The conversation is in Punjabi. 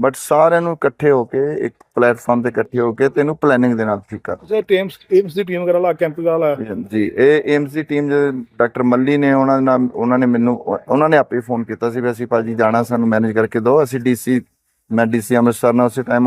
ਬਟ ਸਾਰਿਆਂ ਨੂੰ ਇਕੱਠੇ ਹੋ ਕੇ ਇੱਕ ਪਲੇਟਫਾਰਮ ਤੇ ਇਕੱਠੇ ਹੋ ਕੇ ਤੈਨੂੰ ਪਲੈਨਿੰਗ ਦੇ ਨਾਲ ਠੀਕ ਕਰ ਸਰ ਟੀਮਸ ਟੀਮਸ ਦੀ ਟੀਮ ਵਗੈਰਾ ਲਾ ਕੈਂਪ ਵਗੈਰਾ ਲਾਇਆ ਜੀ ਇਹ ਏਮਸ ਦੀ ਟੀਮ ਦੇ ਡਾਕਟਰ ਮੱਲੀ ਨੇ ਉਹਨਾਂ ਦੇ ਨਾਲ ਉਹਨਾਂ ਨੇ ਮੈਨੂੰ ਉਹਨਾਂ ਨੇ ਆਪੇ ਫੋਨ ਕੀਤਾ ਸੀ ਵੀ ਅਸੀਂ ਭਾਜੀ ਜਾਣਾ ਸਾਨੂੰ ਮੈਨੇਜ ਕਰਕੇ ਦਿਓ। ਅਸੀਂ ਡੀਸੀ ਮੈਂ ਡੀਸੀ ਅੰਮ੍ਰਿਤਸਰ ਨਾਲ ਉਸੇ ਟਾਈਮ